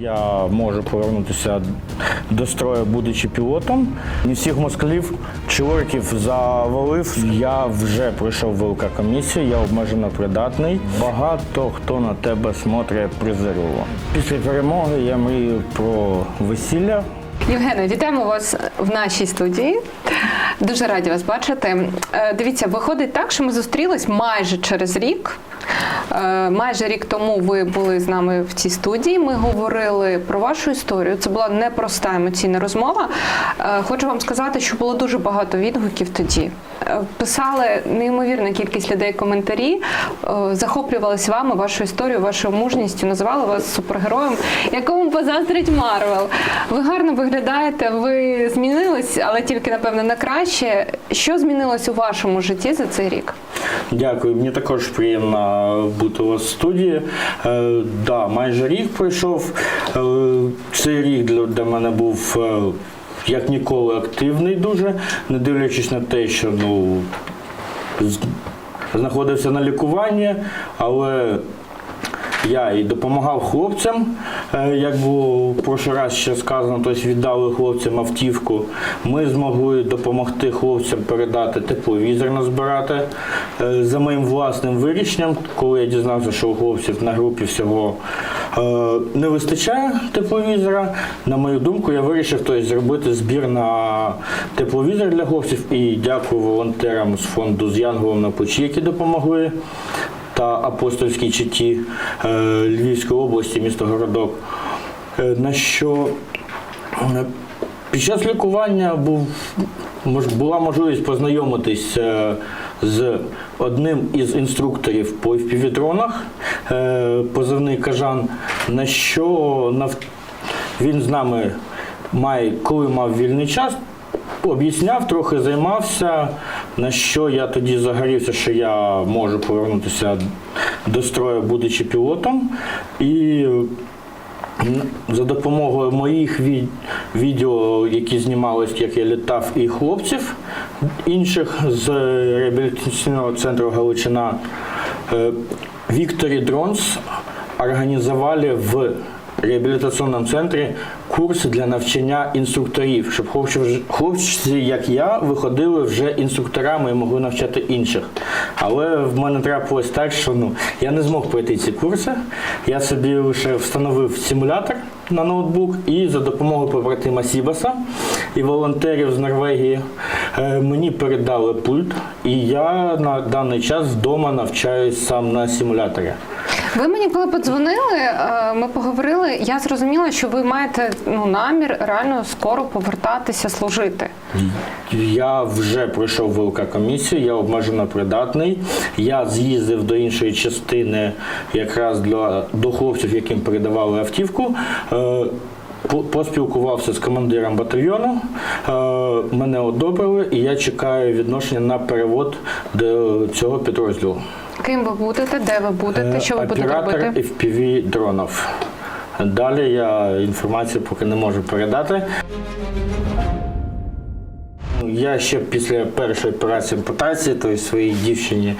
Я можу повернутися до строю, будучи пілотом. Не всіх москалів чи орків завалив. Я вже пройшов велика комісія, я обмежено придатний. Багато хто на тебе смотрить презирливо. Після перемоги я мрію про весілля. Євгене, вітаємо вас в нашій студії. Дуже раді вас бачити. Е, Дивіться, виходить так, що ми зустрілись майже через рік. Е, Майже рік тому ви були з нами в цій студії. Ми говорили про вашу історію. Це була непроста емоційна розмова. Е, Хочу вам сказати, що було дуже багато відгуків тоді. Е, Писали неймовірна кількість людей коментарі, захоплювалися вами, вашою історією, вашою мужністю, називали вас супергероєм, якому позаздрить Марвел. Ви гарно виглядаєте, ви змінились, але тільки напевно на краще. Що змінилось у вашому житті за цей рік? Дякую, мені також приємно бути у вас в студії. Е, да, майже рік пройшов. Е, цей рік для, для мене був е, як ніколи активний дуже, не дивлячись на те, що ну, знаходився на лікуванні, але я і допомагав хлопцям, е, як було в прошлий раз ще сказано, тобто віддали хлопцям автівку. Ми змогли допомогти хлопцям передати тепловізор назбирати Е, за моїм власним вирішенням, коли я дізнався, що у хлопців на групі всього е, не вистачає тепловізора. На мою думку, я вирішив тобто, зробити збір на тепловізор для хлопців і дякую волонтерам з фонду з Янголом на плечі, які допомогли та апостольській читі е, Львівської області, місто Городок. Е, На що е, під час лікування був, була можливість познайомитись з одним із інструкторів по впівдронах, е, позивний Кажан, на що він з нами має, коли мав вільний час, об'ясняв, трохи займався, на що я тоді загорівся, що я можу повернутися до строю, будучи пілотом. І за допомогою моїх від- відео, які знімались, як я літав, і хлопців інших з реабілітаційного центру Галичина, е, Вікторі Дронс організували в реабілітаційному центрі курси для навчання інструкторів, щоб хлопці, як я, виходили вже інструкторами і могли навчати інших. Але в мене трапилось так, що ну, я не змог пройти ці курси. Я собі лише встановив симулятор на ноутбук і за допомогою побратима Сібаса і волонтерів з Норвегії е, мені передали пульт, і я на даний час вдома навчаюсь сам на симуляторі. Ви мені коли подзвонили, е, ми поговорили. Я зрозуміла, що ви маєте ну намір реально скоро повертатися служити. Я вже пройшов велика комісію, я обмежено придатний. Я з'їздив до іншої частини якраз для, до хлопців, яким передавали автівку. Е, по- Поспілкувався з командиром батальйону, е, мене одобрили, і я чекаю відношення на перевод до цього підрозділу. Ким ви будете, де ви будете, що ви будете Е, Оператор? FPV дронів. Далі я інформацію поки не можу передати. Я ще після першої операції ампутації, тобто своїй дівчині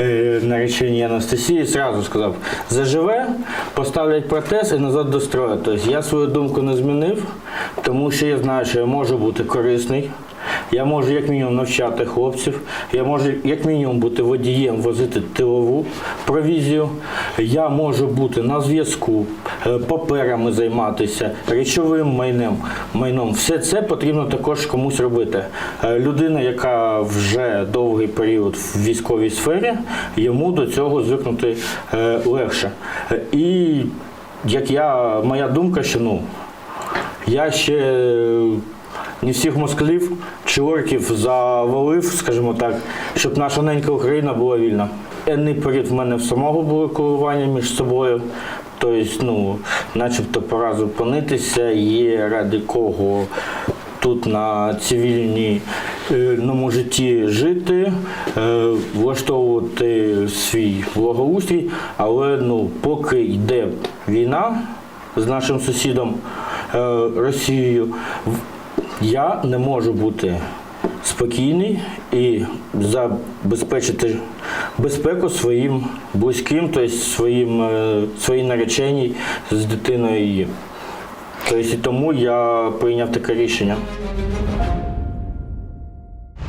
е, нареченій Анастасії, зразу сказав, заживе, поставлять протез і назад до строю. Тобто я свою думку не змінив, тому що я знаю, що я можу бути корисний. Я можу як мінімум навчати хлопців, я можу як мінімум бути водієм, возити тилову провізію. Я можу бути на зв'язку, е, паперами займатися, речовим майном. майном. Все це потрібно також комусь робити. Е, Людина, яка вже довгий період в військовій сфері, йому до цього звикнути е, легше. І як я, моя думка, що ну, я ще не всіх москалів чи завалив, скажімо так, щоб наша ненька Україна була вільна. Енний період в мене в самого було коливання між собою. Тобто, ну, начебто пора зупинитися, є ради кого тут на цивільному житті жити, е, влаштовувати свій благоустрій, але ну, поки йде війна з нашим сусідом е, Росією, я не можу бути спокійний і забезпечити безпеку своїм близьким, тобто своїм, е, своїй нареченій з дитиною її. Тобто тому я прийняв таке рішення.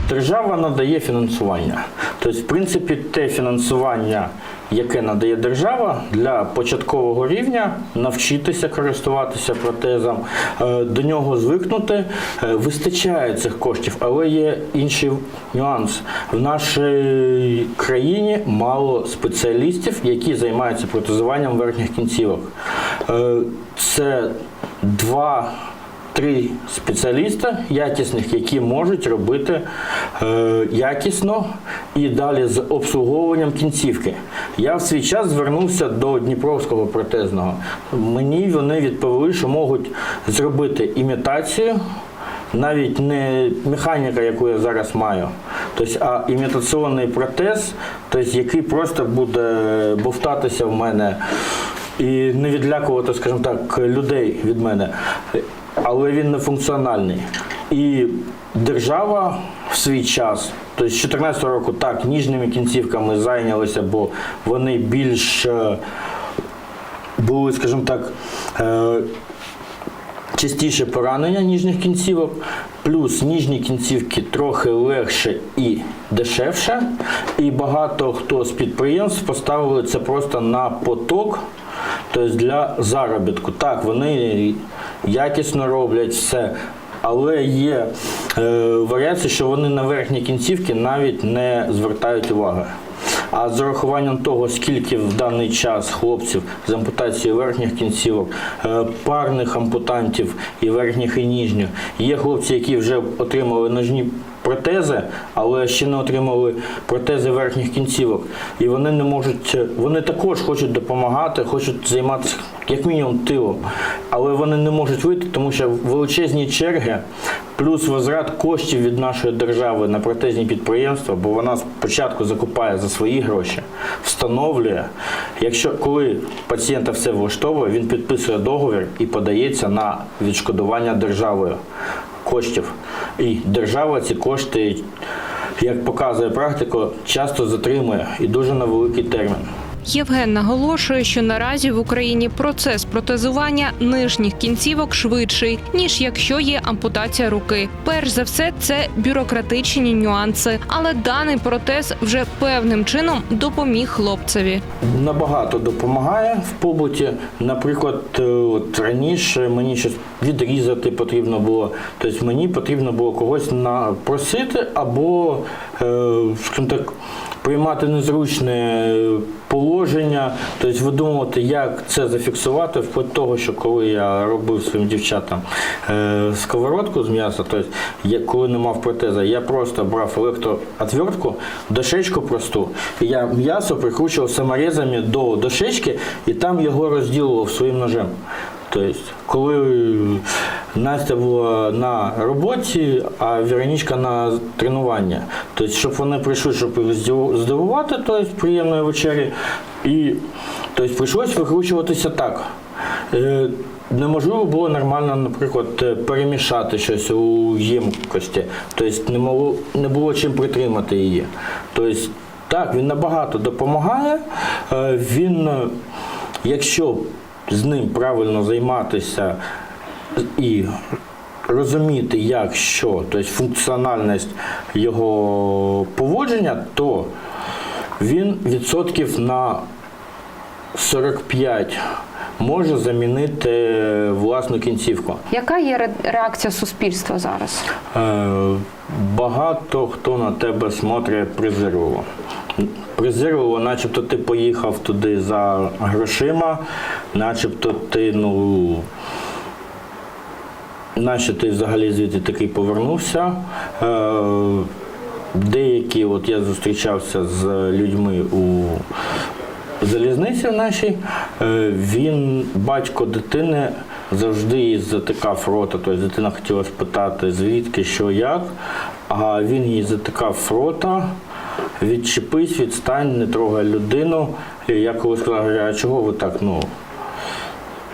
Держава надає фінансування. Тобто, в принципі, те фінансування, яке надає держава для початкового рівня, навчитися користуватися протезом, е, до нього звикнути, е, вистачає цих коштів, але є інший нюанс. В нашій країні мало спеціалістів, які займаються протезуванням верхніх кінцівок. Е, Це два три спеціаліста якісних, які можуть робити е, якісно і далі з обслуговуванням кінцівки. Я в свій час звернувся до Дніпровського протезного. Мені вони відповіли, що можуть зробити імітацію. Навіть не механіка, яку я зараз маю, тобто, а імітаційний протез, тобто, який просто буде бовтатися в мене і не відлякувати, скажімо так, людей від мене. Але він не функціональний. І держава в свій час, тобто з 2014 року, так, ніжними кінцівками зайнялися, бо вони більш е, були, скажімо так, е, частіше поранення ніжніх кінцівок, плюс ніжні кінцівки трохи легше і дешевше. І багато хто з підприємств поставили це просто на поток, тобто для заробітку. Так, вони якісно роблять все. Але є е, варіації, що вони на верхні кінцівки навіть не звертають уваги. А з урахуванням того, скільки в даний час хлопців з ампутацією верхніх кінцівок, е, парних ампутантів і верхніх і ніжніх, є хлопці, які вже отримали ножні протези, але ще не отримали протези верхніх кінцівок. І вони не можуть, вони також хочуть допомагати, хочуть займатися як мінімум тилом, але вони не можуть вийти, тому що величезні черги, плюс возврат коштів від нашої держави на протезні підприємства, бо вона спочатку закупає за свої гроші, встановлює. Якщо коли пацієнта все влаштовує, він підписує договір і подається на відшкодування державою коштів. І держава ці кошти, як показує практика, часто затримує і дуже на великий термін. Євген наголошує, що наразі в Україні процес протезування нижніх кінцівок швидший, ніж якщо є ампутація руки. Перш за все, це бюрократичні нюанси, але даний протез вже певним чином допоміг хлопцеві. Набагато допомагає в побуті. Наприклад, е, от раніше мені щось відрізати потрібно було. Тобто мені потрібно було когось на просити або, е, скажімо так, приймати незручне положення, тобто видумувати, як це зафіксувати, вплоть того, що коли я робив своїм дівчатам е, сковородку з м'яса, тобто я, коли не мав протеза, я просто брав електроотвертку, дощечку просту, і я м'ясо прикручував саморезами до дощечки і там його розділував своїм ножем. Тобто, коли Настя була на роботі, а Веронічка на тренування. Тобто, щоб вони прийшли, щоб їх здивувати, тобто, приємної вечері. І тобто, прийшлось викручуватися так. Е, Неможливо було нормально, наприклад, е, перемішати щось у ємкості. Тобто не, могло, не було чим притримати її. Тобто, так, він набагато допомагає. Е, Він, якщо з ним правильно займатися і розуміти, як що, тобто функціональність його поводження, то він відсотків на 45 може замінити власну кінцівку. Яка є реакція суспільства зараз? Е, Багато хто на тебе смотрить презирливо. Презирливо, начебто ти поїхав туди за грошима, начебто ти, ну. Наче ти взагалі звідти такий повернувся. Е, Деякі, от я зустрічався з людьми у залізниці нашій, е, він, батько дитини, завжди їй затикав рота. Тобто дитина хотіла спитати, звідки, що, як, а він їй затикав рота, відчепись, відстань, не трогай людину. І я коли сказав, а чого ви так? Ну,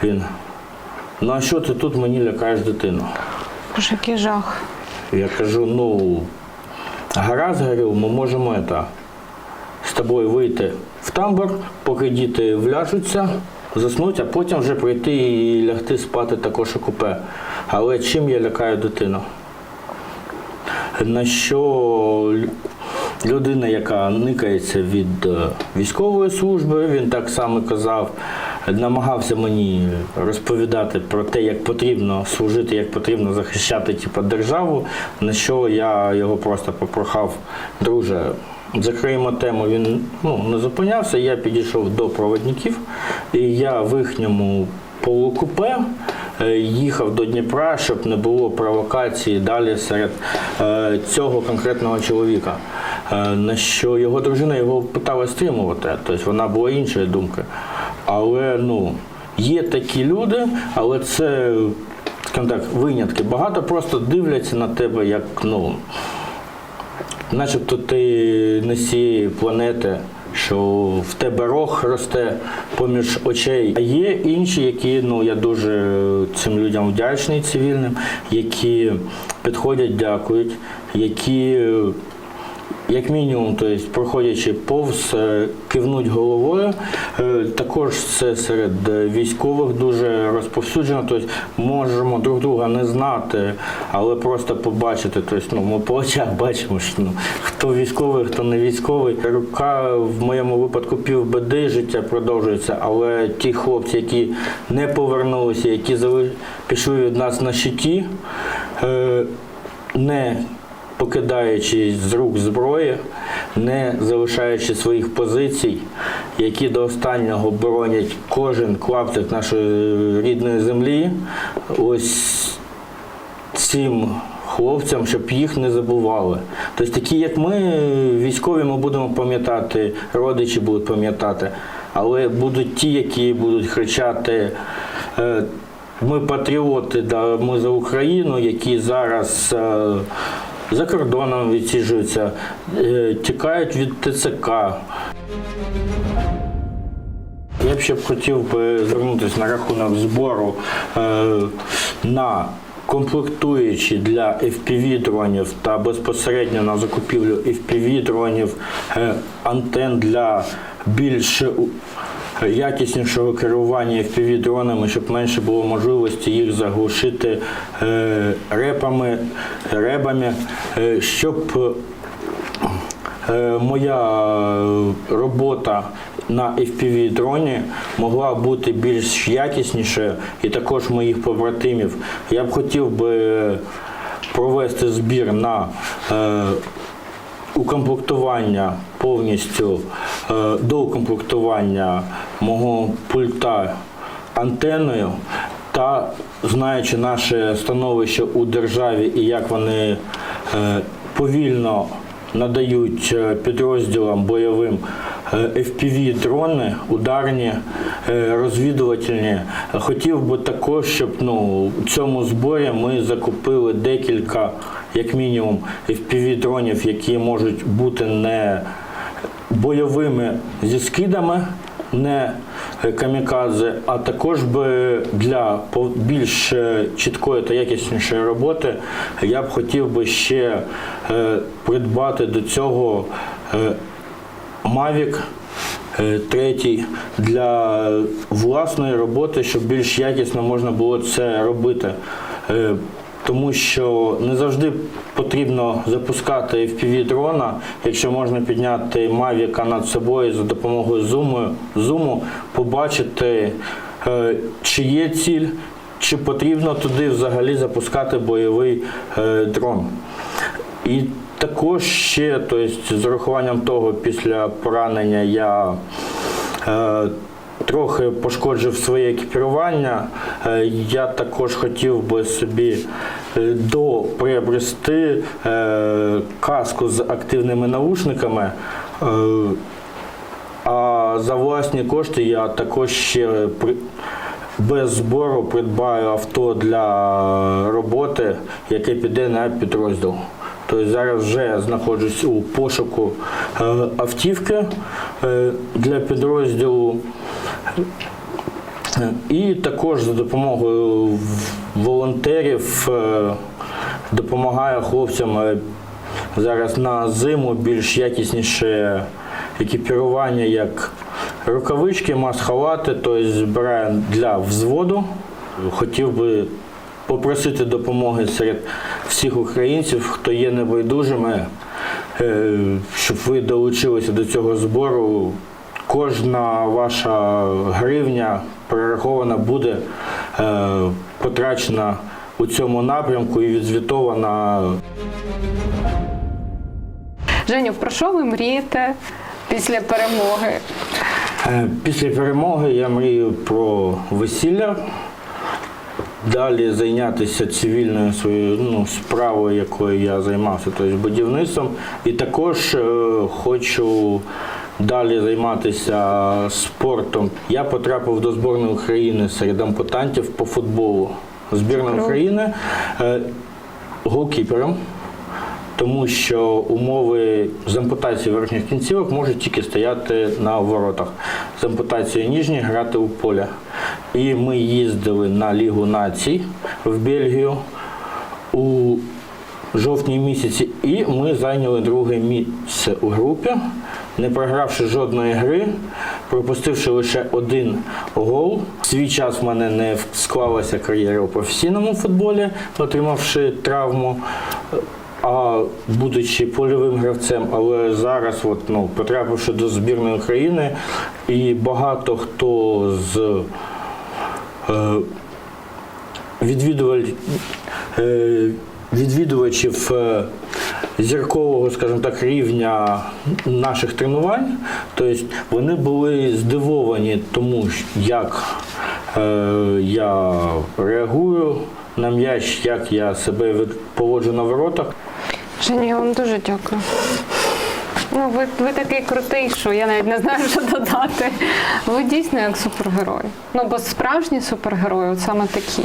він. Ну а що ти тут мені лякаєш дитину? Боже, який жах. Я кажу, ну, гаразд, говорю, ми можемо это, з тобою вийти в тамбур, поки діти вляжуться, заснути, а потім вже прийти і лягти спати також у купе. Але чим я лякаю дитину? На що людина, яка никається від е, військової служби, він так само казав, намагався мені розповідати про те, як потрібно служити, як потрібно захищати типу, державу, на що я його просто попрохав, друже, закриємо тему. Він ну, не зупинявся, я підійшов до проводників, і я в їхньому полукупе е, їхав до Дніпра, щоб не було провокації далі серед е, цього конкретного чоловіка. Е, На що його дружина його питала стримувати, тобто вона була іншої думки. Але ну, є такі люди, але це скажімо так, винятки. Багато просто дивляться на тебе як ну, начебто ти не з цієї планети, що в тебе рог росте поміж очей. А є інші, які ну я дуже цим людям вдячний цивільним, які підходять, дякують, які. Як мінімум, тобто, проходячи повз, е, кивнуть головою. Е, Також це серед е, військових дуже розповсюджено. Тобто можемо друг друга не знати, але просто побачити. Тобто, ну, ми по очах бачимо, що ну, хто військовий, хто не військовий. Рука в моєму випадку півбеди, життя продовжується, але ті хлопці, які не повернулися, які пішли від нас на щиті, не покидаючи з рук зброї, не залишаючи своїх позицій, які до останнього боронять кожен клаптик нашої рідної землі, ось цим хлопцям, щоб їх не забували. Тобто такі, як ми, військові, ми будемо пам'ятати, родичі будуть пам'ятати, але будуть ті, які будуть кричати. е, Ми патріоти, ми за Україну, які зараз е, за кордоном відсіжуються, е, тікають від ТЦК. Я б ще б хотів би звернутися на рахунок збору е, на комплектуючі для FPV-дронів та безпосередньо на закупівлю FPV-дронів, е, антен для більш якіснішого керування FPV-дронами, щоб менше було можливості їх заглушити е, репами, ребами, е, щоб Е, моя робота на FPV дроні могла бути більш якіснішою і також моїх побратимів. Я б хотів би провести збір на укомплектування повністю е, до укомплектування мого пульта антеною та знаючи наше становище у державі і як вони е, повільно надають е, підрозділам бойовим FPV-дрони, ударні, е, розвідувальні. Хотів би також, щоб ну, у цьому зборі ми закупили декілька, як мінімум, FPV-дронів, які можуть бути не бойовими зі скидами, не е, камікадзе, а також би для більш е, чіткої та якіснішої роботи я б хотів би ще е, придбати до цього е, Mavic е, третій для власної роботи, щоб більш якісно можна було це робити. Е, Тому що не завжди потрібно запускати FPV дрона, якщо можна підняти Mavic над собою за допомогою зуму, зуму побачити, е, чи є ціль, чи потрібно туди взагалі запускати бойовий е, дрон. І також ще, тобто, з урахуванням того, після поранення я е, трохи пошкоджив своє екіпірування. Е, я також хотів би собі е, доприобрести е, каску з активними наушниками. Е, а за власні кошти я також ще при- без збору придбаю авто для роботи, яке піде на підрозділ. Тобто зараз вже знаходжусь у пошуку е, автівки е, для підрозділу. Е, І також за допомогою волонтерів допомагаю хлопцям зараз на зиму більш якісніше екіпірування, як Рукавички, масхалати, тобто збираємо для взводу. Хотів би попросити допомоги серед всіх українців, хто є небайдужими, е, щоб ви долучилися до цього збору. Кожна ваша гривня перерахована буде е, потрачена у цьому напрямку і відзвітована Женю, про що ви мрієте після перемоги? Е, Після перемоги я мрію про весілля. Далі зайнятися цивільною своєю ну, справою, якою я займався, тобто будівництвом. І також е, хочу далі займатися спортом. Я потрапив до збірної України серед ампутантів по футболу. Збірна України е, голкіпером тому що умови з ампутацією верхніх кінцівок можуть тільки стояти на воротах. З ампутацією ніжніх грати у поля. І ми їздили на Лігу націй в Бельгію у жовтні місяці, і ми зайняли друге місце у групі, не програвши жодної гри, пропустивши лише один гол. В свій час в мене не склалася кар'єра у професійному футболі, отримавши травму. А будучи польовим гравцем, але зараз, от, ну, потрапивши до збірної України, і багато хто з відвідувачів е, зіркового, скажімо так, рівня наших тренувань, тобто вони були здивовані тому, як е, я реагую на м'яч, як я себе поводжу на воротах. Женю, я вам дуже дякую. Ну, ви, ви такий крутий, що я навіть не знаю, що додати. Ви дійсно як супергерой. Ну, бо справжні супергерої от саме такі.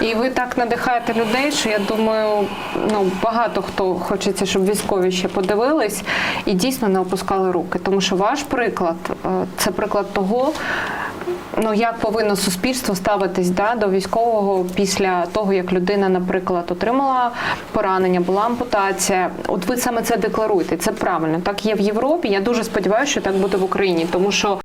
І ви так надихаєте людей, що я думаю, ну багато хто хочеться, щоб військові ще подивились і дійсно не опускали руки. Тому що ваш приклад е, це приклад того, ну як повинно суспільство ставитись да, до військового після того, як людина, наприклад, отримала поранення, була ампутація. От ви саме це декларуєте. Це правильно. Так є в Європі. Я дуже сподіваюся, що так буде в Україні, тому що